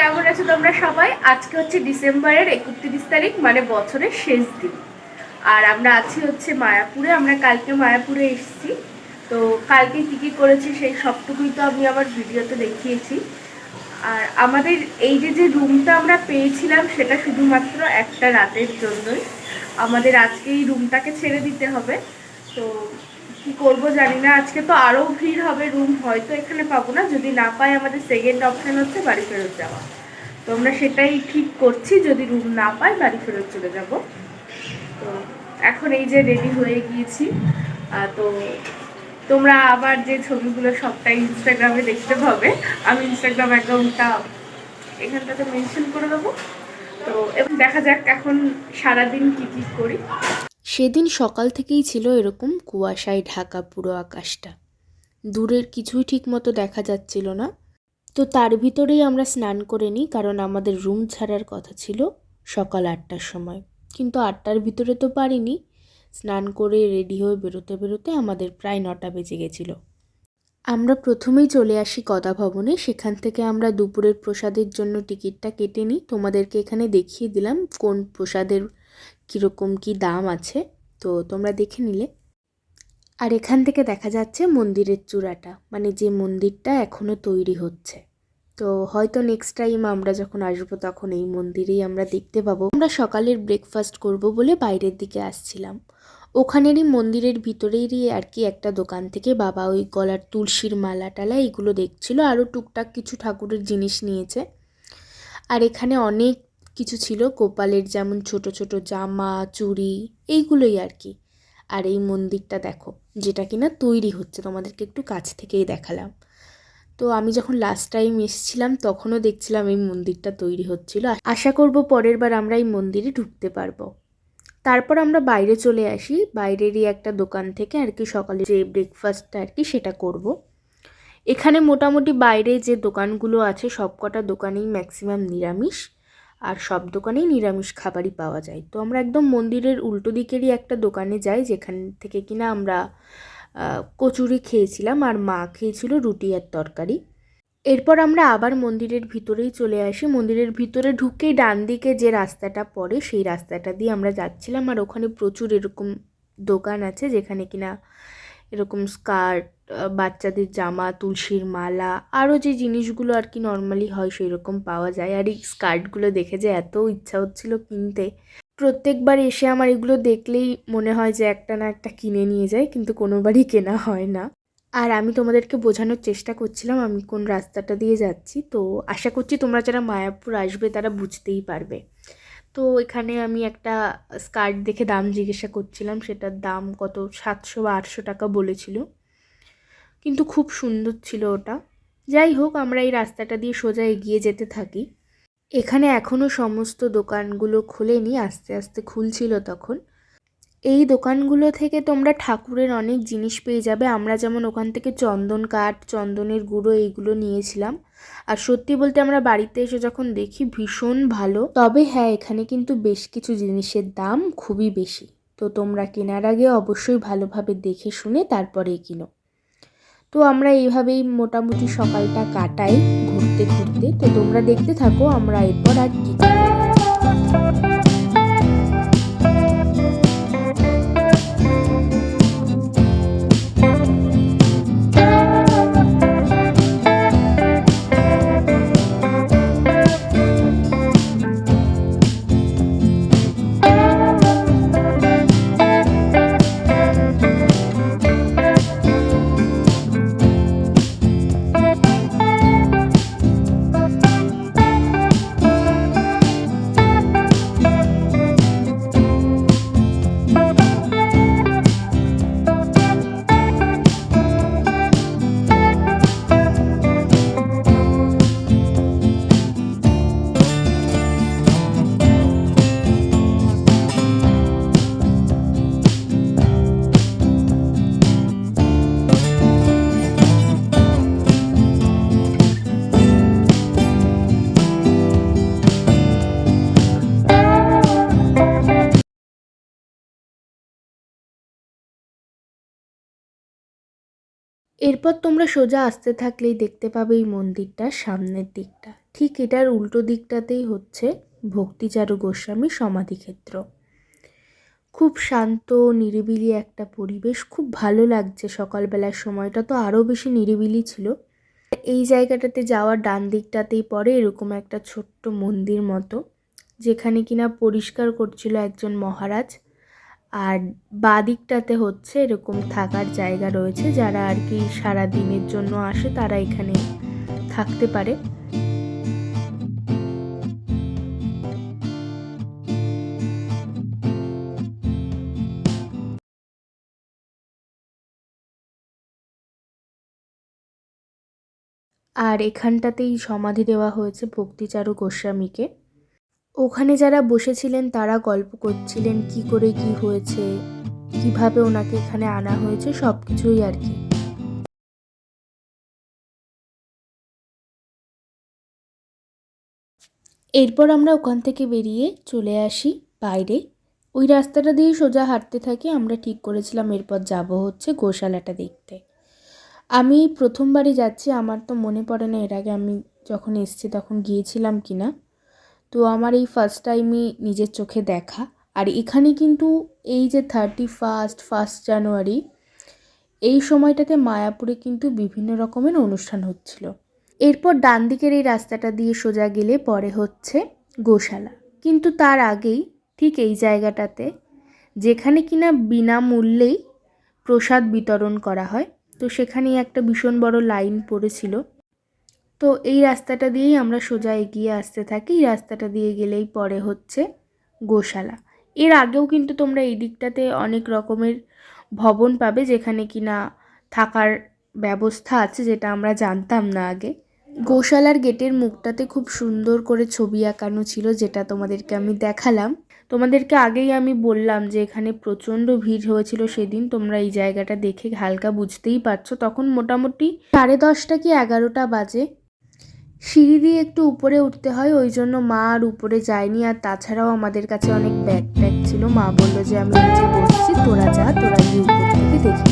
কেমন আছো তোমরা সবাই? আজকে হচ্ছে ডিসেম্বরের একত্রিশ তারিখ মানে বছরের শেষ দিন। আর আমরা আছি হচ্ছে মায়াপুরে, আমরা কালকে মায়াপুরে এসেছি। তো কালকে কী কী করেছি সেই সবটুকুই তো আমি আমার ভিডিওতে দেখিয়েছি। আর আমাদের এই যে যে রুমটা আমরা পেয়েছিলাম, সেটা শুধুমাত্র একটা রাতের জন্যই। আমাদের আজকে এই রুমটাকে ছেড়ে দিতে হবে। তো কি করব জানি না। আজকে তো আরও ভিড় হবে রুম হয়তো এখানে পাবো না। যদি না পাই আমাদের সেকেন্ড অপশান হচ্ছে বাড়ি ফেরত যাওয়া। তো আমরা সেটাই ঠিক করছি, যদি রুম না পাই বাড়ি ফেরত চলে যাব। তো এখন এই যে রেডি হয়ে গিয়েছি। তো তোমরা আবার যে ছবিগুলো সবটাই ইনস্টাগ্রামে দেখতে পাবে। আমি ইনস্টাগ্রাম অ্যাকাউন্টটা এখানটাতে মেনশন করে দেবো। তো, এবং দেখা যাক এখন সারাদিন কী কী করি। সেদিন সকাল থেকেই ছিল এরকম কুয়াশায় ঢাকা পুরো আকাশটা। দূরের কিছুই ঠিকমতো দেখা যাচ্ছিল না। তো তার ভিতরেই আমরা স্নান করে নিই, কারণ আমাদের রুম ছাড়ার কথা ছিল সকাল আটটার সময়। কিন্তু আটটার ভিতরে তো পারিনি। স্নান করে রেডি হয়ে বেরোতে বেরোতে আমাদের প্রায় নটা বেজে গেছিল। আমরা প্রথমেই চলে আসি কদা ভবনে। সেখান থেকে আমরা দুপুরের প্রসাদের জন্য টিকিটটা কেটে নিই। তোমাদেরকে এখানে দেখিয়ে দিলাম কোন প্রসাদের কীরকম কী দাম আছে, তো তোমরা দেখে নিলে। আর এখান থেকে দেখা যাচ্ছে মন্দিরের চূড়াটা মানে যে মন্দিরটা এখনও তৈরি হচ্ছে। তো হয়তো নেক্সট টাইম আমরা যখন আসব তখন এই মন্দিরেই আমরা দেখতে পাবো। আমরা সকালের ব্রেকফাস্ট করব বলে বাইরের দিকে আসছিলাম। ওখানেরই মন্দিরের ভিতরেরই আর কি একটা দোকান থেকে বাবা ওই গলার তুলসীর মালা টালা এগুলো দেখছিল, আরও টুকটাক কিছু ঠাকুরের জিনিস নিয়েছে। আর এখানে অনেক কিছু ছিল গোপালের যেমন ছোট ছোট জামা, চুড়ি, এইগুলোই আর কি। আর এই মন্দিরটা দেখো, যেটা কিনা তৈরি হচ্ছে, তোমাদেরকে একটু কাছ থেকেই দেখালাম। তো আমি যখন লাস্ট টাইম এসেছিলাম, তখনও দেখছিলাম এই মন্দিরটা তৈরি হচ্ছিল। আশা করব পরের বার আমরা এই মন্দিরে ঢুকতে পারব। তারপর আমরা বাইরে চলে আসি। বাইরেরই একটা দোকান থেকে আর কি সকালে যে ব্রেকফাস্টটা আর কি সেটা করব। এখানে মোটামুটি বাইরে যে দোকানগুলো আছে সব কটা দোকানেই ম্যাক্সিমাম নিরামিষ। আর সব দোকানেই নিরামিষ খাবারই পাওয়া যায়। তো আমরা একদম মন্দিরের উল্টো দিকেরই একটা দোকানে যাই, যেখান থেকে কিনা আমরা কচুরি খেয়েছিলাম আর মা খেয়েছিল রুটি আর তরকারি। এরপর আমরা আবার মন্দিরের ভিতরেই চলে আসি। মন্দিরের ভিতরে ঢুকেই ডান দিকে যে রাস্তাটা পড়ে, সেই রাস্তাটা দিয়ে আমরা যাচ্ছিলাম আর ওখানে প্রচুর এরকম দোকান আছে যেখানে কিনা এরকম স্কার্ট বাচ্চাদের জামা, তুলসীর মালা, আরও যে জিনিসগুলো আর কি নর্মালি হয় সেই রকম পাওয়া যায়। আর এই স্কার্টগুলো দেখে যে এত ইচ্ছা হচ্ছিল কিনতে। প্রত্যেকবার এসে আমার এগুলো দেখলেই মনে হয় যে একটা না একটা কিনে নিয়ে যাই কিন্তু কোনোবারই কেনা হয় না। আর আমি তোমাদেরকে বোঝানোর চেষ্টা করছিলাম, আমি কোন রাস্তাটা দিয়ে যাচ্ছি। তো আশা করছি তোমরা যারা মায়াপুর আসবে তারা বুঝতেই পারবে। তো এখানে আমি একটা স্কার্ট দেখে দাম জিজ্ঞাসা করছিলাম, সেটার দাম কত? সাতশো বা আটশো টাকা বলেছিল। কিন্তু খুব সুন্দর ছিল ওটা। যাই হোক, আমরা এই রাস্তাটা দিয়ে সোজা এগিয়ে যেতে থাকি। এখানে এখনও সমস্ত দোকানগুলো খোলেনি, আস্তে আস্তে খুলছিল তখন। এই দোকানগুলো থেকে তোমরা ঠাকুরের অনেক জিনিস পেয়ে যাবে। আমরা যেমন ওখান থেকে চন্দন কাঠ, চন্দনের গুঁড়ো এইগুলো নিয়েছিলাম। আর সত্যি বলতে আমরা বাড়িতে এসে যখন দেখি ভীষণ ভালো, তবে হ্যাঁ এখানে কিন্তু বেশ কিছু জিনিসের দাম খুবই বেশি। তো তোমরা কেনার আগে অবশ্যই ভালোভাবে দেখে শুনে তারপরে কিনো। তো আমরা এইভাবেই মোটামুটি সকালটা কাটাই ঘুরতে ঘুরতে। তো তোমরা দেখতে থাকো আমরা এরপর আর কি এরপর তোমরা সোজা আসতে থাকলেই দেখতে পাবে এই মন্দিরটার সামনের দিকটা। ঠিক এটার উল্টো দিকটাতেই হচ্ছে ভক্তিচারু গোস্বামী সমাধিক্ষেত্র। খুব শান্ত, নিরিবিলি একটা পরিবেশ, খুব ভালো লাগছে সকালবেলার সময়টা, তো আরও বেশি নিরিবিলি ছিল। এই জায়গাটাতে যাওয়ার ডান দিকটাতেই পড়ে এরকম একটা ছোট্ট মন্দির মতো, যেখানে কিনা পরিষ্কার করছিল একজন মহারাজ। আর বাঁ দিকটাতে হচ্ছে এরকম থাকার জায়গা রয়েছে, যারা আর কি সারা দিনের জন্য আসে তারা এখানে থাকতে পারে। আর এখানটাতেই সমাধি দেওয়া হয়েছে ভক্তিচারু গোস্বামীকে। ওখানে যারা বসেছিলেন, তারা গল্প করছিলেন, কি করে কি হয়েছে, কীভাবে ওনাকে এখানে আনা হয়েছে সব কিছুই আর কি। এরপর আমরা ওখান থেকে বেরিয়ে চলে আসি বাইরে। ওই রাস্তাটা দিয়ে সোজা হাঁটতে থাকি, আমরা ঠিক করেছিলাম এরপর যাব হচ্ছে গোশালাটা দেখতে। আমি প্রথমবারই যাচ্ছি, আমার তো মনে পড়ে না এর আগে আমি যখন এসছি তখন গিয়েছিলাম কি না তো আমার এই ফার্স্ট টাইমই নিজের চোখে দেখা। আর এখানে কিন্তু এই যে থার্টি ফার্স্ট ফার্স্ট জানুয়ারি এই সময়টাতে মায়াপুরে কিন্তু বিভিন্ন রকমের অনুষ্ঠান হচ্ছিল। এরপর ডান দিকের এই রাস্তাটা দিয়ে সোজা গেলে পরে হচ্ছে গোশালা। কিন্তু তার আগেই ঠিক এই জায়গাটাতে, যেখানে কিনা বিনামূল্যেই প্রসাদ বিতরণ করা হয়, তো সেখানেই একটা ভীষণ বড় লাইন পড়েছিল। তো এই রাস্তাটা দিয়েই আমরা সোজা এগিয়ে আসতে থাকি। এই রাস্তাটা দিয়ে গেলেই পরে হচ্ছে গোশালা। এর আগেও কিন্তু তোমরা এই দিকটাতে অনেক রকমের ভবন পাবে যেখানে কিনা থাকার ব্যবস্থা আছে যেটা আমরা জানতাম না আগে। গোশালার গেটের মুখটাতে খুব সুন্দর করে ছবি আঁকানো ছিল যেটা তোমাদেরকে আমি দেখালাম। তোমাদেরকে আগেই আমি বললাম যে এখানে প্রচণ্ড ভিড় হয়েছিল সেদিন। তোমরা এই জায়গাটা দেখে হালকা বুঝতেই পারছ। তখন মোটামুটি সাড়ে দশটা কি এগারোটা বাজে। সিঁড়ি দিয়ে একটু উপরে উঠতে হয়, ওই জন্য মা আর উপরে যায়নি। আর তাছাড়াও আমাদের কাছে অনেক ব্যাগ ট্যাগ ছিল। মা বলল যে, আমি নিচে বসছি, তোরা যা, তোরা গিয়ে উপর থেকে দেখে।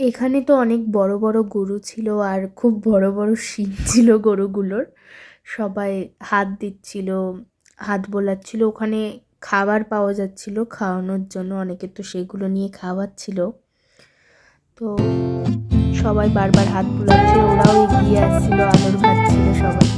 এখানে তো অনেক বড় বড় গরু ছিল আর খুব বড় বড় শিং ছিল গরুগুলোর। সবাই হাত দিচ্ছিল, হাত বোলাচ্ছিল। ওখানে খাবার পাওয়া যাচ্ছিল, খাওয়ানোর জন্য অনেকে তো সেগুলো নিয়ে খাওয়াচ্ছিল। তো সবাই বারবার হাত বুলাচ্ছিল, ওরাও এগিয়ে আসছিল আদর খাচ্ছিল সবার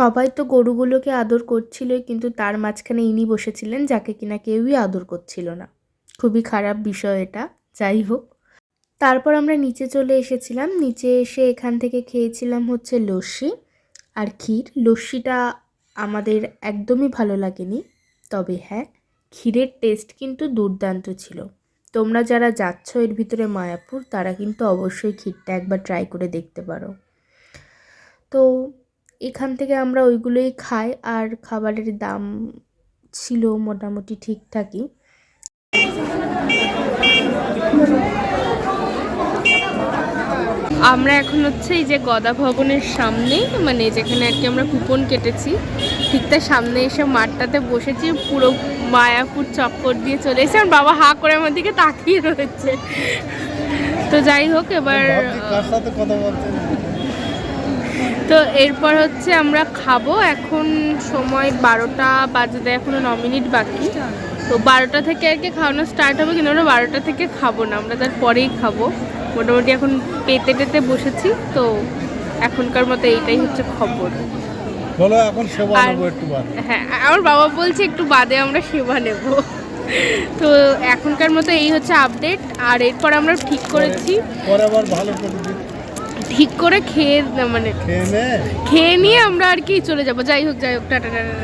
সবাই তো গরুগুলোকে আদর করছিল কিন্তু তার মাঝখানে ইনি বসেছিলেন যাকে কিনা কেউই আদর করছিল না। খুবই খারাপ বিষয় এটা, যাই হোক। তারপর আমরা নিচে চলে এসেছিলাম। নিচে এসে এখান থেকে খেয়েছিলাম হচ্ছে লস্যি আর ক্ষীর। লস্যিটা আমাদের একদমই ভালো লাগেনি, তবে হ্যাঁ ক্ষীরের টেস্ট কিন্তু দুর্দান্ত ছিল। তোমরা যারা যাচ্ছ এর ভিতরে মায়াপুর, তারা কিন্তু অবশ্যই ক্ষীরটা একবার ট্রাই করে দেখতে পারো। তো এখান থেকে আমরা ওইগুলোই খাই আর খাবারের দাম ছিল মোটামুটি ঠিকঠাকই। আমরা এখন হচ্ছে এই যে গদা ভবনের সামনে মানে যেখানে আর কি আমরা কুপন কেটেছি ঠিক তার সামনে এসে মাঠটাতে বসেছি পুরো মায়াপুর চক্কর দিয়ে চলে এসেছে আমার বাবা হা করে আমার দিকে তাকিয়ে রয়েছে। তো যাই হোক এবার কথা তো এরপর হচ্ছে আমরা খাব। এখন সময় বারোটা বাজতে এখনও ন মিনিট বাকি। তো বারোটা থেকে আর কি খাওয়ানো স্টার্ট হবে কিন্তু আমরা বারোটা থেকে খাব না। আমরা তার পরেই খাব। মোটামুটি এখন পেতে পেতে বসেছি তো এখনকার মতো এইটাই হচ্ছে খবর। হ্যাঁ আমার বাবা বলছে একটু বাদে আমরা সেবা নেব। তো এখনকার মতো এই হচ্ছে আপডেট আর এরপর আমরা ঠিক করেছি। ঠিক করে খেয়ে মানে খেয়ে খেয়ে নিয়ে আমরা আর কি চলে যাব। যাই হোক যাই হোক টাটা টাটা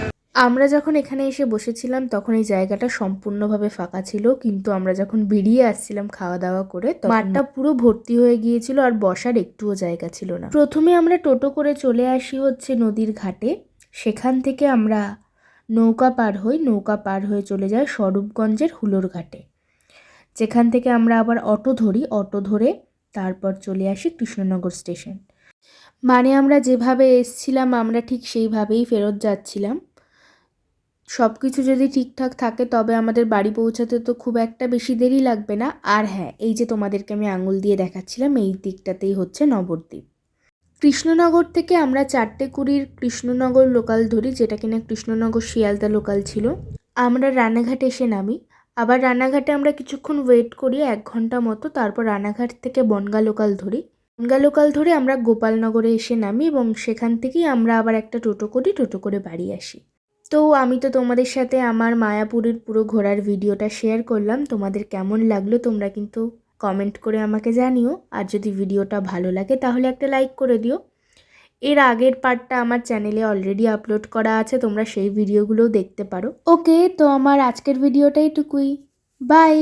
আমরা যখন এখানে এসে বসেছিলাম তখন এই জায়গাটা সম্পূর্ণভাবে ফাঁকা ছিল। কিন্তু আমরা যখন বেরিয়ে আসছিলাম খাওয়া দাওয়া করে তখন মাঠটা পুরো ভর্তি হয়ে গিয়েছিল আর বসার একটুও জায়গা ছিল না। প্রথমে আমরা টোটো করে চলে আসি হচ্ছে নদীর ঘাটে। সেখান থেকে আমরা নৌকা পার হই নৌকা পার হয়ে চলে যায় স্বরূপগঞ্জের হুলোর ঘাটে। যেখান থেকে আমরা আবার অটো ধরি অটো ধরে তারপর চলে আসি কৃষ্ণনগর স্টেশন। মানে আমরা যেভাবে এসছিলাম, আমরা ঠিক সেইভাবেই ফেরত যাচ্ছিলাম। সব কিছু যদি ঠিকঠাক থাকে, তবে আমাদের বাড়ি পৌঁছাতে তো খুব একটা বেশি দেরি লাগবে না। আর হ্যাঁ এই যে তোমাদেরকে আমি আঙুল দিয়ে দেখাচ্ছিলাম, এই দিকটাতেই হচ্ছে নবদ্বীপ। কৃষ্ণনগর থেকে আমরা চারটে কুড়ির কৃষ্ণনগর লোকাল ধরি, যেটা কিনা কৃষ্ণনগর শিয়ালদা লোকাল ছিল। আমরা রানাঘাট এসে নামি। আবার রানাঘাটে আমরা কিছুক্ষণ ওয়েট করি এক ঘণ্টা মতো, তারপর রানাঘাট থেকে বনগা লোকাল ধরি। বনগা লোকাল ধরে আমরা গোপালনগরে এসে নামি এবং সেখান থেকেই আমরা আবার একটা টোটো করি, টোটো করে বাড়ি আসি। তো আমি তো তোমাদের সাথে আমার মায়াপুরের পুরো ঘোরার ভিডিওটা শেয়ার করলাম। তোমাদের কেমন লাগল তোমরা কিন্তু কমেন্ট করে আমাকে জানিও। আর যদি ভিডিওটা ভালো লাগে তাহলে একটা লাইক করে দিও। এর আগের পার্টটা আমার চ্যানেলে অলরেডি আপলোড করা আছে, তোমরা সেই ভিডিওগুলোও দেখতে পারো। ওকে তো আমার আজকের ভিডিওটা এটুকুই। বাই